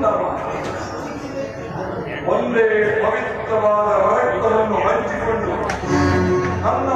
ನಮೋ ಒಂದೇ ಪವಿತ್ರವಾದ ರಕ್ತವನ್ನು ಹಂಚಿಕೊಂಡು ನನ್ನ